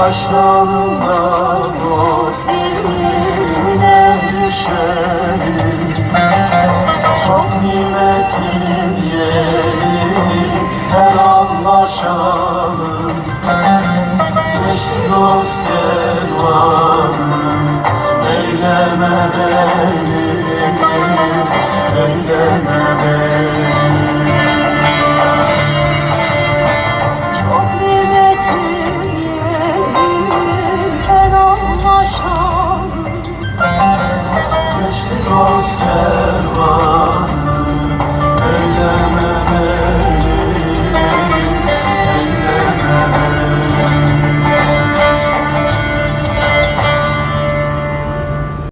başlanma o seninle düşerim Çok nimetin yeri her anlaşalım. Eş dost kervanı eyleme beni Eyleme beni